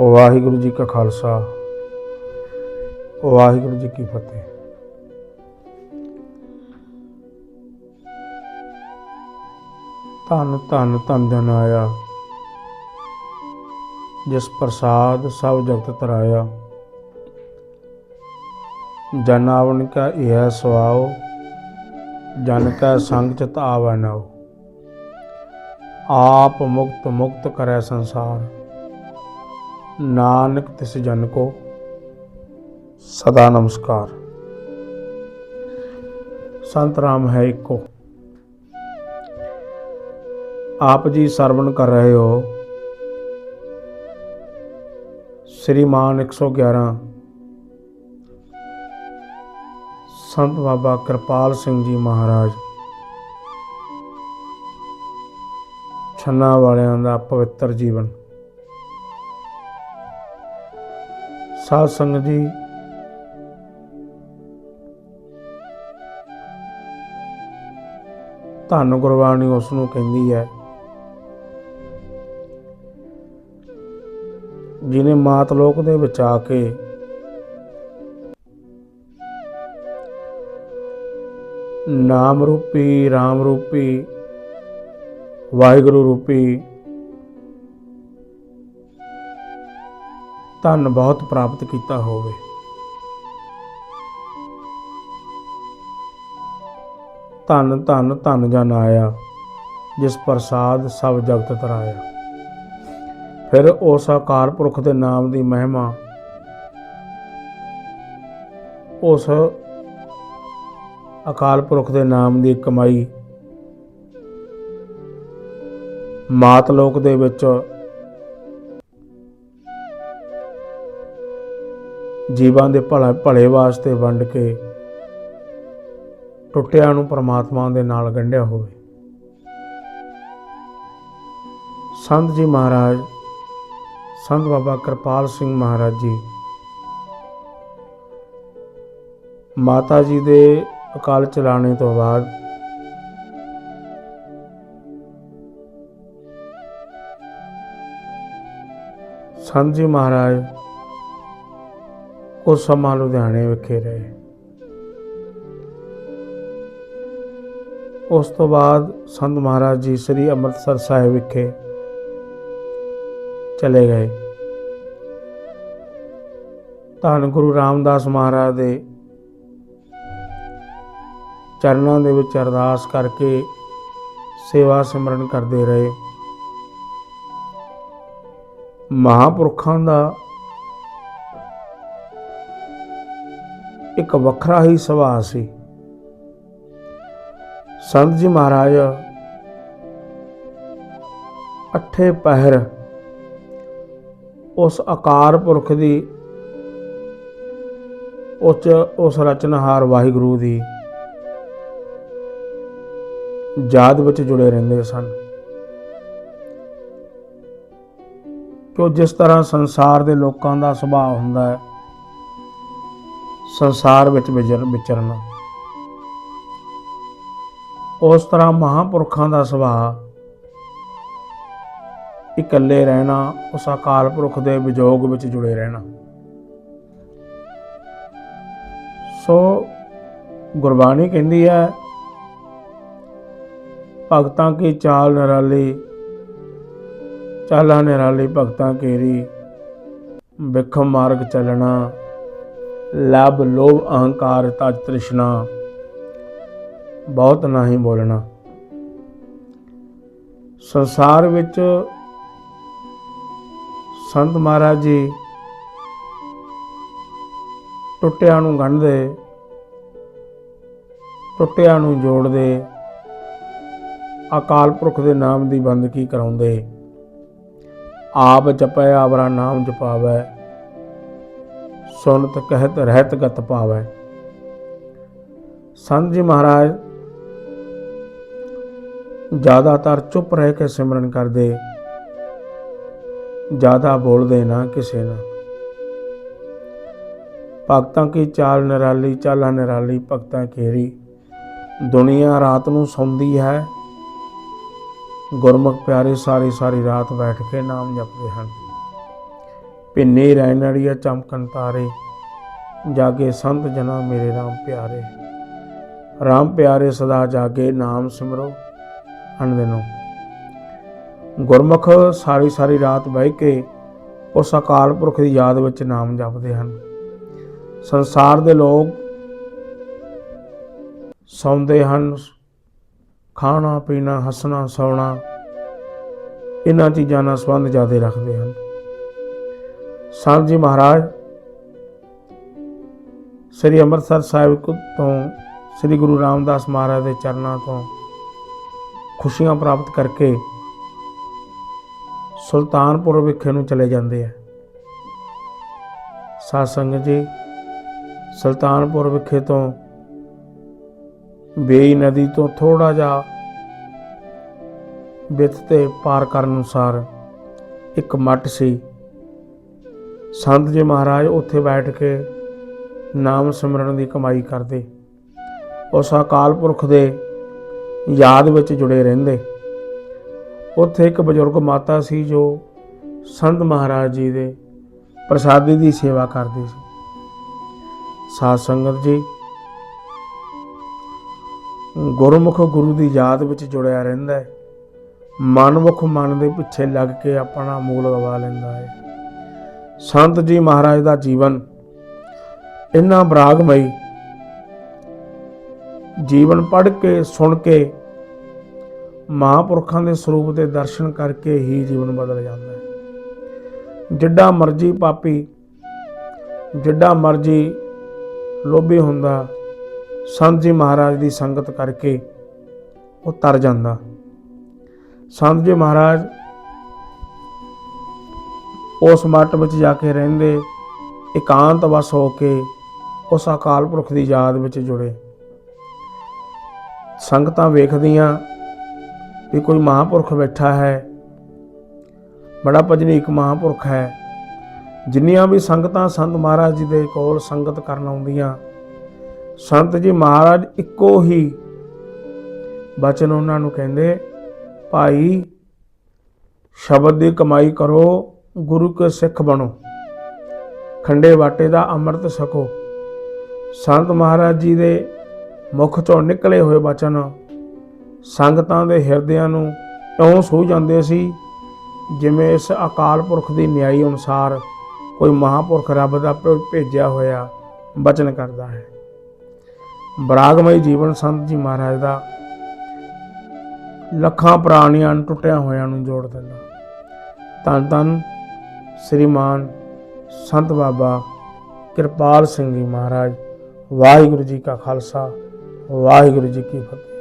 ਵਾਹਿਗੁਰੂ ਜੀ ਕਾ ਖਾਲਸਾ ਵਾਹਿਗੁਰੂ ਜੀ ਕੀ ਫਤਿਹ। ਧੰਨ ਧੰਨ ਧੰਨ ਜਨ ਆਇਆ, ਜਿਸ ਪ੍ਰਸਾਦ ਸਭ ਜਗਤ ਤਰਾਇਆ। ਜਨ ਆਵਣ ਕਾ ਇਹ ਸਵਾਉ ਜਨ ਕਾ ਸੰਗ ਚਿਤ ਆਵੈ ਨਾਉ ਆਪ ਮੁਕਤ ਮੁਕਤ ਕਰੈ ਸੰਸਾਰ। ਨਾਨਕ ਤਿਸ ਜਨ ਕੋ। ਸਦਾ ਨਮਸਕਾਰ। ਸੰਤ ਰਾਮ ਹੈ ਇੱਕੋ। ਆਪ ਜੀ ਸਰਵਣ ਕਰ ਰਹੇ ਹੋ। ਸ੍ਰੀਮਾਨ 111 ਸੰਤ ਬਾਬਾ ਕਿਰਪਾਲ ਸਿੰਘ ਜੀ ਮਹਾਰਾਜ। ਛੰਨਾ ਵਾਲਿਆਂ ਦਾ ਪਵਿੱਤਰ ਜੀਵਨ। ਸਾਧ ਸੰਗਤ ਜੀ ਧੰਨ ਗੁਰਬਾਣੀ ਉਸ ਨੂੰ ਕਹਿੰਦੀ ਹੈ। ਜਿਨੇ ਮਾਤ ਲੋਕ ਦੇ ਵਿੱਚ ਆ ਕੇ ਨਾਮ ਰੂਪੀ RAM ਰੂਪੀ, ਵਾਹਿਗੁਰੂ ਰੂਪੀ ਧਨ ਬਹੁਤ ਪ੍ਰਾਪਤ ਕੀਤਾ ਹੋਵੇ। ਧਨ ਧਨ ਧਨ ਜਨ ਆਇਆ, ਜਿਸ ਪ੍ਰਸਾਦ ਸਭ ਜਗਤ ਤਰਾਇਆ। ਫਿਰ ਉਸ ਅਕਾਲ ਪੁਰਖ ਦੇ ਨਾਮ ਦੀ ਮਹਿਮਾ, ਉਸ ਅਕਾਲ ਪੁਰਖ ਦੇ ਨਾਮ ਦੀ ਕਮਾਈ ਮਾਤ ਲੋਕ ਦੇ ਵਿੱਚ ਜੀਵਾਂ ਦੇ ਭਲਾ ਭਲੇ ਵਾਸਤੇ ਵੰਡ ਕੇ ਟੁੱਟਿਆਂ ਨੂੰ ਪ੍ਰਮਾਤਮਾ ਦੇ ਨਾਲ ਗੰਢਿਆ ਹੋਵੇ। ਸੰਤ ਜੀ ਮਹਾਰਾਜ, ਸੰਤ ਬਾਬਾ ਕਿਰਪਾਲ ਸਿੰਘ ਮਹਾਰਾਜ ਜੀ, ਮਾਤਾ ਜੀ ਦੇ ਅਕਾਲ ਚਲਾਣੇ ਤੋਂ ਬਾਅਦ ਸੰਤ ਜੀ ਮਹਾਰਾਜ ਕੁਝ ਸਮਾਂ ਲੁਧਿਆਣੇ ਵਿਖੇ ਰਹੇ। ਉਸ ਤੋਂ ਬਾਅਦ ਸੰਤ ਮਹਾਰਾਜ ਜੀ ਸ੍ਰੀ ਅੰਮ੍ਰਿਤਸਰ ਸਾਹਿਬ ਵਿਖੇ ਚਲੇ ਗਏ। ਧੰਨ ਗੁਰੂ ਰਾਮਦਾਸ ਮਹਾਰਾਜ ਦੇ ਚਰਨਾਂ ਦੇ ਵਿੱਚ ਅਰਦਾਸ ਕਰਕੇ ਸੇਵਾ ਸਿਮਰਨ ਕਰਦੇ ਰਹੇ। ਮਹਾਪੁਰਖਾਂ ਦਾ ਇੱਕ ਵੱਖਰਾ ਹੀ ਸੁਭਾਅ ਸੀ। ਸੰਤ ਜੀ ਮਹਾਰਾਜ, ਅੱਠੇ ਪਹਿਰ ਉਸ ਆਕਾਰ ਪੁਰਖ ਦੀ ਉਸ ਉਸ ਰਚਨਹਾਰ ਵਾਹਿਗੁਰੂ ਦੀ ਯਾਦ ਵਿੱਚ ਜੁੜੇ ਰਹਿੰਦੇ ਸਨ। ਕਿ ਜਿਸ ਤਰ੍ਹਾਂ ਸੰਸਾਰ ਦੇ ਲੋਕਾਂ ਦਾ ਸੁਭਾਅ ਹੁੰਦਾ ਹੈ ਸੰਸਾਰ ਵਿੱਚ ਵਿਚਰਨਾ। ਉਸ ਤਰ੍ਹਾਂ ਮਹਾਪੁਰਖਾਂ ਦਾ ਸੁਭਾਅ, ਇਕੱਲੇ ਰਹਿਣਾ, ਉਸ ਅਕਾਲ ਪੁਰਖ ਦੇ ਵਿਜੋਗ ਵਿੱਚ ਜੁੜੇ ਰਹਿਣਾ। ਸੋ ਗੁਰਬਾਣੀ ਕਹਿੰਦੀ ਹੈ, ਭਗਤਾਂ ਕੀ ਚਾਲ ਨਿਰਾਲੀ, ਚਾਲਾਂ ਨਿਰਾਲੀ ਭਗਤਾਂ ਕੇਰੀ ਵਿਖਮ ਮਾਰਗ ਚੱਲਣਾ। ਲਬ ਲੋਭ, ਅਹੰਕਾਰ, ਤਜ ਤ੍ਰਿਸ਼ਨਾ। ਬਹੁਤ ਨਹੀਂ ਬੋਲਣਾ। ਸੰਸਾਰ ਵਿੱਚ ਸੰਤ ਮਹਾਰਾਜ ਜੀ ਟੁੱਟਿਆਂ ਨੂੰ ਗੰਢਦੇ, ਟੁੱਟਿਆਂ ਨੂੰ ਜੋੜਦੇ, ਅਕਾਲ ਪੁਰਖ ਦੇ ਨਾਮ ਦੀ ਬੰਦਗੀ ਕਰਾਉਂਦੇ। ਆਪ ਜਪੈ ਆਵਰਾ ਨਾਮ ਜਪਾਵੈ। ਸੁਨਤ ਕਹਿਤ ਰਹਿਤ ਗਤ ਪਾਵੈ। ਸੰਤ ਜੀ ਮਹਾਰਾਜ, ਜ਼ਿਆਦਾਤਰ ਚੁੱਪ ਰਹਿ ਕੇ ਸਿਮਰਨ ਕਰਦੇ, ਜ਼ਿਆਦਾ ਬੋਲਦੇ ਨਾ ਕਿਸੇ ਨਾਲ। ਭਗਤਾਂ ਕੀ ਚਾਲ ਨਿਰਾਲੀ, ਚਾਲਾਂ ਨਿਰਾਲੀ, ਭਗਤਾਂ ਖੇਰੀ ਦੁਨੀਆ ਰਾਤ ਨੂੰ ਸੌਂਦੀ ਹੈ। ਗੁਰਮੁਖ ਪਿਆਰੇ ਸਾਰੀ ਸਾਰੀ ਰਾਤ ਬੈਠ ਕੇ ਨਾਮ ਜਪਦੇ ਹਨ। ਪਿੰਨੇ ਰੈਣੜੀਆ ਚਮਕਣ ਤਾਰੇ ਜਾਗੇ ਸੰਤ ਜਨਾ ਮੇਰੇ RAM ਪਿਆਰੇ। RAM ਪਿਆਰੇ ਸਦਾ ਜਾਗੇ ਨਾਮ ਸਿਮਰੋ ਅਨੰਦਨੋ ਗੁਰਮੁਖ ਸਾਰੀ ਸਾਰੀ ਰਾਤ ਬਹਿ ਕੇ ਉਸ ਅਕਾਲ ਪੁਰਖ ਦੀ ਯਾਦ ਵਿੱਚ ਨਾਮ ਜਪਦੇ ਹਨ। ਸੰਸਾਰ ਦੇ ਲੋਕ ਸੌਂਦੇ ਹਨ। ਖਾਣਾ, ਪੀਣਾ, ਹੱਸਣਾ, ਸੌਣਾ, ਇਹਨਾਂ ਚੀਜ਼ਾਂ ਨਾਲ ਸੰਬੰਧ ਜ਼ਿਆਦਾ ਰੱਖਦੇ ਹਨ। ਸਾਹਿਬ ਜੀ ਮਹਾਰਾਜ, ਸ੍ਰੀ ਅੰਮ੍ਰਿਤਸਰ ਸਾਹਿਬ ਤੋਂ ਸ੍ਰੀ ਗੁਰੂ ਰਾਮਦਾਸ ਮਹਾਰਾਜ ਦੇ ਚਰਨਾਂ ਤੋਂ ਖੁਸ਼ੀਆਂ ਪ੍ਰਾਪਤ ਕਰਕੇ ਸੁਲਤਾਨਪੁਰ ਵਿਖੇ ਨੂੰ ਚਲੇ ਜਾਂਦੇ ਆ। ਸਾਧ ਸੰਗਤ ਜੀ, ਸੁਲਤਾਨਪੁਰ ਵਿਖੇ ਤੋਂ ਬੇਈ ਨਦੀ ਤੋਂ ਥੋੜਾ ਜਿਹਾ ਵਿੱਥ ਤੇ ਪਾਰ ਕਰਨ ਅਨੁਸਾਰ ਇੱਕ ਮੱਟ ਸੀ। ਸੰਤ ਜੀ ਮਹਾਰਾਜ ਉੱਥੇ ਬੈਠ ਕੇ ਨਾਮ ਸਿਮਰਨ ਦੀ ਕਮਾਈ ਕਰਦੇ। ਉਸ ਅਕਾਲ ਪੁਰਖ ਦੇ ਯਾਦ ਵਿੱਚ ਜੁੜੇ ਰਹਿੰਦੇ। ਉੱਥੇ ਇੱਕ ਬਜ਼ੁਰਗ ਮਾਤਾ ਸੀ ਜੋ ਸੰਤ ਮਹਾਰਾਜ ਜੀ ਦੇ ਪ੍ਰਸਾਦੀ ਦੀ ਸੇਵਾ ਕਰਦੀ ਸੀ। ਸਾਧ ਸੰਗਤ ਜੀ, ਗੁਰਮੁਖ ਗੁਰੂ ਦੀ ਯਾਦ ਵਿੱਚ ਜੁੜਿਆ ਰਹਿੰਦਾ ਹੈ। ਮਨਮੁਖ ਮਨ ਦੇ ਪਿੱਛੇ ਲੱਗ ਕੇ ਆਪਣਾ ਮੂਲ ਗਵਾ ਲੈਂਦਾ ਹੈ। ਸੰਤ ਜੀ ਮਹਾਰਾਜ ਦਾ ਜੀਵਨ ਇੰਨਾ ਬਰਾਗਮਈ ਜੀਵਨ ਪੜ੍ਹ ਕੇ, ਸੁਣ ਕੇ, ਮਹਾਂਪੁਰਖਾਂ ਦੇ ਸਰੂਪ ਦੇ ਦਰਸ਼ਨ ਕਰਕੇ ਹੀ ਜੀਵਨ ਬਦਲ ਜਾਂਦਾ ਹੈ। ਜਿੱਡਾ ਮਰਜ਼ੀ ਪਾਪੀ, ਜਿੱਡਾ ਮਰਜ਼ੀ ਲੋਭੀ ਹੁੰਦਾ, ਸੰਤ ਜੀ ਮਹਾਰਾਜ ਦੀ ਸੰਗਤ ਕਰਕੇ ਉਹ ਤਰ ਜਾਂਦਾ। ਸੰਤ ਜੀ ਮਹਾਰਾਜ ਉਸ ਮੱਟ ਵਿੱਚ ਜਾ ਕੇ ਰਹਿੰਦੇ, ਇਕਾਂਤ ਵਸ ਹੋ ਕੇ ਉਸ ਅਕਾਲ ਪੁਰਖ ਦੀ ਯਾਦ ਵਿੱਚ ਜੁੜੇ। ਸੰਗਤਾਂ ਵੇਖਦੀਆਂ ਵੀ ਕੋਈ ਮਹਾਂਪੁਰਖ ਬੈਠਾ ਹੈ। ਬੜਾ ਭਜਨੀਕ ਮਹਾਂਪੁਰਖ ਹੈ। ਜਿੰਨੀਆਂ ਵੀ ਸੰਗਤਾਂ ਸੰਤ ਮਹਾਰਾਜ ਜੀ ਦੇ ਕੋਲ ਸੰਗਤ ਕਰਨ ਆਉਂਦੀਆਂ, ਸੰਤ ਜੀ ਮਹਾਰਾਜ ਇੱਕੋ ਹੀ ਬਚਨ ਉਹਨਾਂ ਨੂੰ ਕਹਿੰਦੇ, ਭਾਈ, ਸ਼ਬਦ ਦੀ ਕਮਾਈ ਕਰੋ ਗੁਰੂ ਕੇ ਸਿੱਖ ਬਣੋ। ਖੰਡੇ ਵਾਟੇ ਦਾ ਅੰਮ੍ਰਿਤ ਛਕੋ। ਸੰਤ ਮਹਾਰਾਜ ਜੀ ਦੇ ਮੁਖ ਚੋਂ ਨਿਕਲੇ ਹੋਏ ਬਚਨ, ਸੰਗਤਾਂ ਦੇ ਹਿਰਦਿਆਂ ਨੂੰ ਇਉਂ ਸੂ ਜਾਂਦੇ ਸੀ, ਜਿਵੇਂ ਇਸ ਅਕਾਲ ਪੁਰਖ ਦੀ ਨਿਆਈ ਅਨੁਸਾਰ ਕੋਈ ਮਹਾਪੁਰਖ ਰੱਬ ਦਾ ਭੇਜਿਆ ਹੋਇਆ ਬਚਨ ਕਰਦਾ ਹੈ। ਬਰਾਗਮਈ ਜੀਵਨ ਸੰਤ ਜੀ ਮਹਾਰਾਜ ਦਾ ਲੱਖਾਂ ਪ੍ਰਾਣੀਆਂ ਨੂੰ ਟੁੱਟਿਆਂ ਹੋਇਆਂ ਨੂੰ ਜੋੜ ਦਿੰਦਾ। ਧੰਨ ਧੰਨ ਸ੍ਰੀਮਾਨ ਸੰਤ ਬਾਬਾ ਕਿਰਪਾਲ ਸਿੰਘ ਜੀ ਮਹਾਰਾਜ, ਵਾਹਿਗੁਰੂ ਜੀ ਕਾ ਖਾਲਸਾ, ਵਾਹਿਗੁਰੂ ਜੀ ਕੀ ਫਤਿਹ।